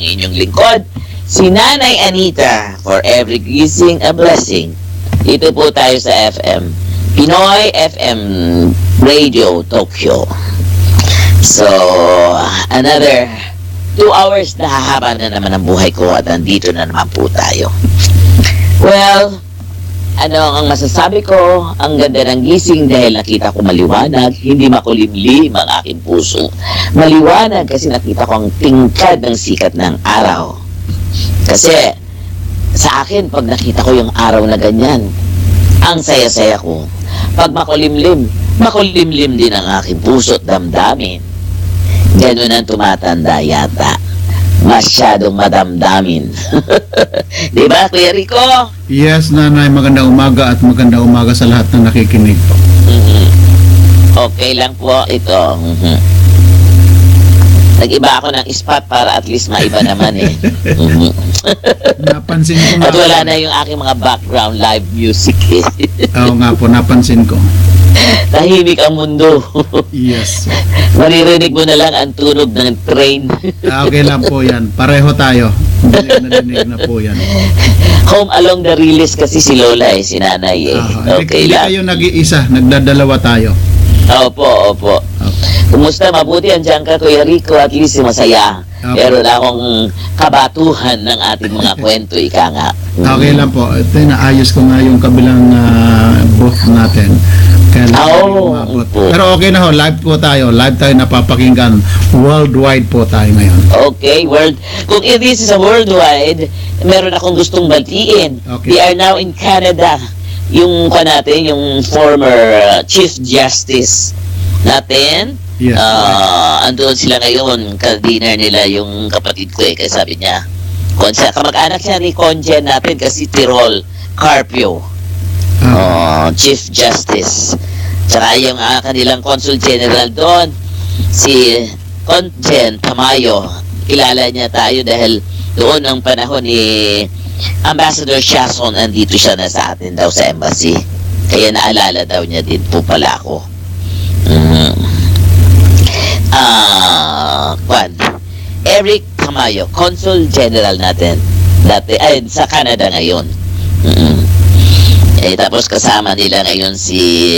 ang inyong lingkod, si Nanay Anita, for every gising a blessing. Dito po tayo sa FM. Pinoy FM Radio Tokyo. So, another two hours na hahaba na naman ang buhay ko at nandito na naman po tayo. Well, ano ang masasabi ko? Ang ganda ng gising dahil nakita ko maliwanag, hindi makulimlim ang aking puso. Maliwanag kasi nakita ko ang tingkad ng sikat ng araw. Kasi sa akin, pag nakita ko yung araw na ganyan, ang saya-saya ko. Pag makulimlim, makulimlim din ang aking puso at damdamin. Ganun ang tumatanda yata. Masyadong madamdamin. Di ba, Kuya Rico? Yes, nanay, magandang umaga at magandang umaga sa lahat na nakikinig po. Mhm. Okay lang po ito. Mhm. Nag-iba ako ng spot para at least maiba naman eh. Mhm. Napansin ko nga. At wala na yung aking mga background live music eh. Oo nga po, napansin ko. Tahimik ang mundo. Yes. Maririnig mo na lang ang tunog ng train. Ah, okay lang po yan. Pareho tayo. Narinig na na po yan. Home along the release kasi si Lola eh, si nanay eh. Ah, Okay hindi lang. kayo nag-iisa, nagdadalawa tayo. Opo, opo. Okay. Kumusta? Mabuti ang dyan ka, Kuya Rico. At least masaya. Opo. Meron akong kabatuhan ng ating mga kwento, ika nga. Okay lang po. Ito, naayos ko nga yung kabilang ah, booth natin. Kaya hindi umabot. Pero okay na ho, live po tayo. Live tayo napapakinggan. Worldwide po tayo ngayon. Okay, world. Kung if this is a worldwide, meron akong gustong batiin. Okay. We are now in Canada. Yung pa natin, yung former uh, Chief Justice natin. Yes. Ah, andun sila ngayon, ka-dinner nila yung kapatid ko eh, kaya sabi niya, Konsa, kamag-anak siya ni Conjen natin kasi Tirol, Carpio, oh, Chief Justice. Tsaka yung ah, kanilang Consul General doon, si Conjen Tamayo. Kilala niya tayo dahil doon ang panahon ni Ambassador Shason, andito siya na sa atin daw sa embassy. Kaya naalala daw niya din po pala ako. Mm. Ah, kwan. Eric Tamayo, Consul General natin. Dati, ay, sa Canada ngayon. Mm. Eh, tapos kasama nila ngayon si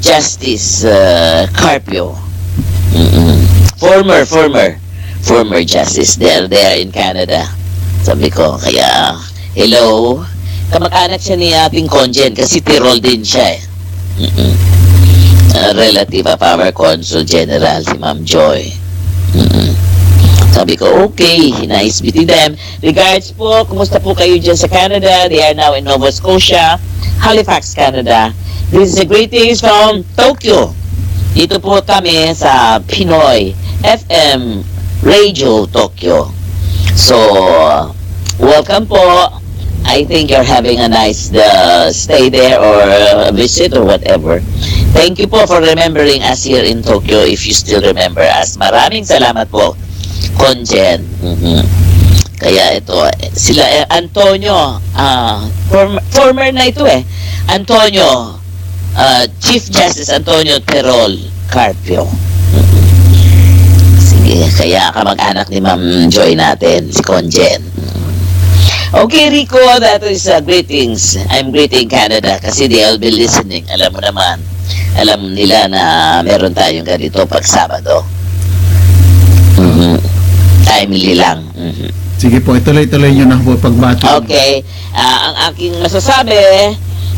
Justice uh, Carpio. Mm-mm. Former, former, former Justice. They're there in Canada. Sabi ko, kaya, hello. Kamag-anak siya ni ating Conjen kasi Tirol din siya eh. Mm-mm. Uh, relative of our Consul General, si Ma'am Joy. Mm-mm. Sabi ko, okay, nice meeting them. Regards po, kumusta po kayo dyan sa Canada? They are now in Nova Scotia, Halifax, Canada. This is a greetings from Tokyo. Dito po kami sa Pinoy FM Radio Tokyo. So, welcome po. I think you're having a nice uh, stay there or uh, visit or whatever. Thank you po for remembering us here in Tokyo if you still remember us. Maraming salamat po, Conjen. Mhm. Kaya ito, sila, eh, Antonio, ah, form- former na ito eh, Antonio, ah, Chief Justice Antonio Terol Carpio. Mhm. Sige, kaya kamag-anak ni Ma'am Joy natin, si Conjen. Mhm. Okay, Rico, that is uh, greetings. I'm greeting Canada kasi they'll be listening. Alam mo naman, alam nila na meron tayong ganito pag Sabado. Timely lang. Mhm. sige po, ituloy-tuloy nyo na po pagbati. Okay, ah, ang aking masasabi,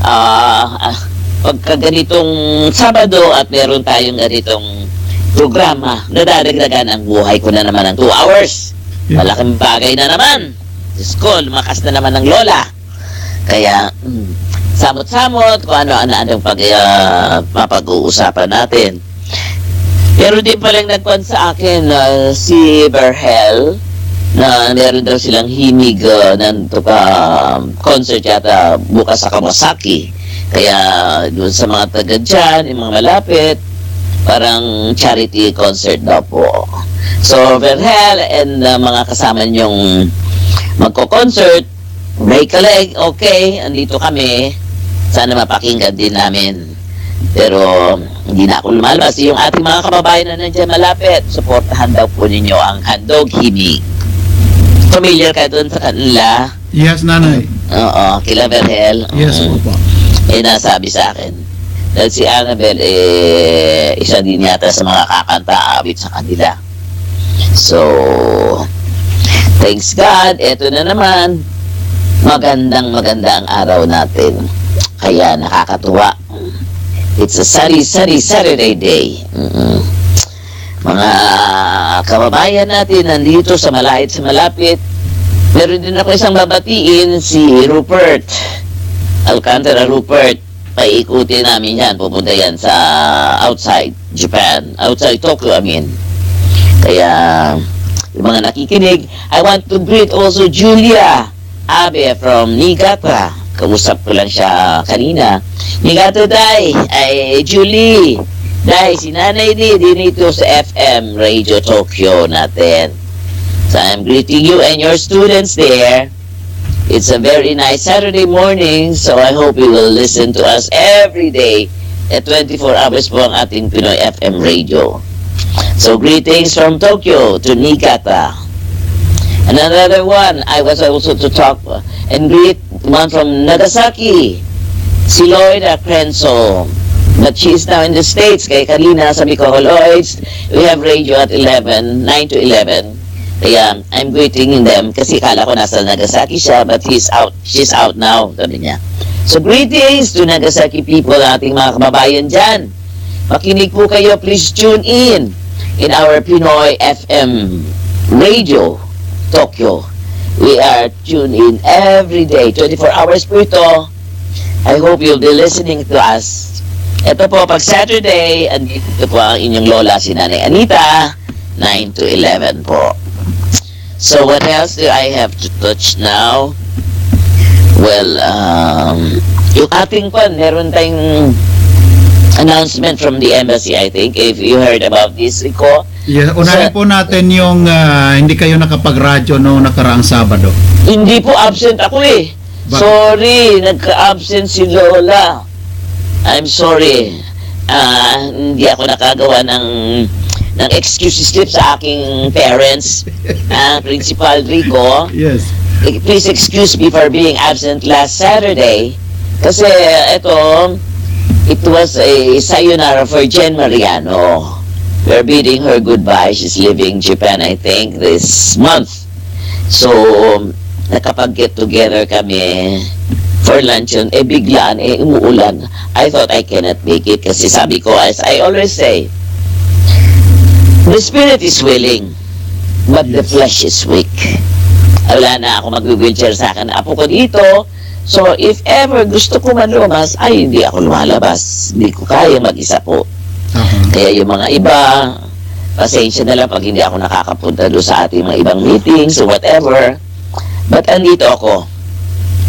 ah, ah, pagka ganitong Sabado at meron tayong ganitong programa, nadadagdagan ang buhay ko na naman ng 2 hours. Yeah. Malaking bagay na naman. Diyos ko, lumakas na naman ng lola. Kaya, mm, samot-samot kung ano-ano anong pag, ah, mapag-uusapan natin. Pero din palang nagkuhan sa akin ah, si Berhel na meron daw silang himig uh, ng tuka, um, concert yata bukas sa Kawasaki. Kaya doon sa mga taga dyan, yung mga malapit, parang charity concert daw po. So, Verhel and uh, mga kasama niyong magko-concert, break a leg, okay, andito kami. Sana mapakinggan din namin. Pero hindi na ako lumalabas. Yung ating mga kababayan na nandiyan malapit, supportahan daw po ninyo ang Handog Himig. familiar ka doon sa kanila. Yes, nanay. Oo, kila Berhel. Yes, Mm. opo. eh nasabi sa akin. Dahil si Annabel, eh, isa din yata sa mga kakanta awit sa kanila. So, thanks God, eto na naman. Magandang maganda ang araw natin. Kaya nakakatuwa. It's a sunny, sunny Saturday day. Mm-mm. Mga kababayan natin nandito sa malapit sa malapit. Meron din ako isang babatiin, si Rupert. Alcantara Rupert, paikutin namin yan. Pupunta yan sa outside Japan. Outside Tokyo, I mean. Kaya, yung mga nakikinig, I want to greet also Julia Abe from Niigata. Kausap ko lang siya kanina. Niigata Day, ay Julie. Day, si Nanay Di, dinito sa FM Radio Tokyo natin. So I'm greeting you and your students there. It's a very nice Saturday morning, so I hope you will listen to us every day at 24 hours po ang ating Pinoy FM radio. So greetings from Tokyo to Niigata. And another one, I was also to talk and greet one from Nagasaki, si Lloyd Crenso. But she is now in the States. Kay Karina, sabi ko, Lloyds, we have radio at 11, 9 to 11. Kaya I'm greeting them kasi kala ko nasa Nagasaki siya but he's out, she's out now, sabi niya. So greetings to Nagasaki people, ating mga kababayan dyan. Makinig po kayo, please tune in in our Pinoy FM radio, Tokyo. We are tuned in every day, 24 hours po ito. I hope you'll be listening to us. Ito po, pag Saturday, andito po ang inyong lola, si Nanay Anita, 9 to 11 po. So what else do I have to touch now? Well, um, yung ating pan, meron tayong announcement from the embassy, I think, if you heard about this, Rico. Yes, unahin Sa- po natin yung ah, hindi kayo nakapag-radyo noong nakaraang Sabado. Hindi po absent ako eh. Bakit? Sorry, nagka-absent si Lola. I'm sorry. Ah, hindi ako nakagawa ng ng excuse slip sa aking parents, ah, Principal Rico. Yes. Please excuse me for being absent last Saturday. Kasi ito, it was a sayonara for Jen Mariano. We're bidding her goodbye. She's leaving Japan, I think, this month. So, nakapag-get together kami for luncheon. Eh, biglaan, eh, umuulan. I thought I cannot make it kasi sabi ko, as I always say, the spirit is willing, but the flesh is weak wala na ako mag-wheelchair sa akin. Apo ko dito. So, if ever gusto ko man lumabas, ay, hindi ako lumalabas. Hindi ko kaya mag-isa po. Aha. Kaya yung mga iba, pasensya na lang pag hindi ako nakakapunta doon sa ating mga ibang meetings or whatever. But andito ako.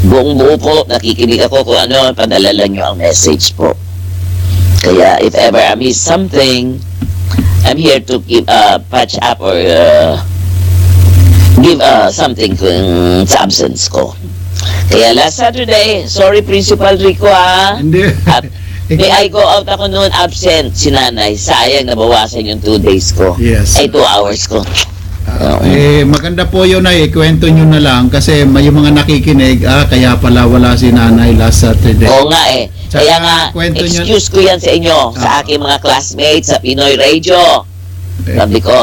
Buong buo po, nakikinig ako kung ano, padala lang nyo ang message po. Kaya if ever I miss something, I'm here to give, uh, patch up or uh, give uh, something kung sa absence ko. Kaya last Saturday, sorry Principal Rico ha. Hindi. At may I go out ako noon absent si nanay. Sayang nabawasan yung two days ko. Yes. Ay, two hours ko. Ah, eh, maganda po yun ay ikwento nyo na lang kasi may mga nakikinig, ah, kaya pala wala si nanay last Saturday. Oo nga eh. Tsaka, Kaya nga, kwento nyo- excuse ko yan sa inyo, sa Ah. aking mga classmates sa Pinoy Radio. Eh, Sabi ko,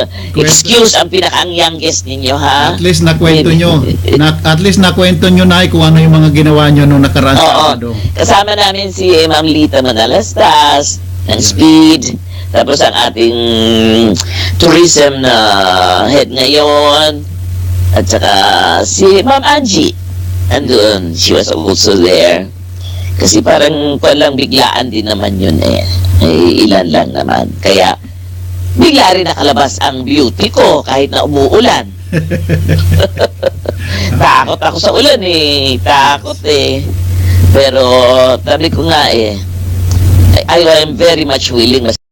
excuse ang pinaka-ang youngest ninyo ha. At least nakwento nyo. Na, at least nakwento nyo na kung ano yung mga ginawa nyo nung nakaraang Oo. Sabado. Kasama namin si Ma'am Lita Manalastas ng. Speed. Tapos ang ating tourism na head ngayon. At saka si Ma'am Angie. Andun, she was also there. Kasi parang palang biglaan din naman yun eh. eh ilan lang naman. Kaya bigla rin nakalabas ang beauty ko kahit na umuulan. Takot ako sa ulan eh. Takot eh. Pero sabi ko nga eh, I, I am very much willing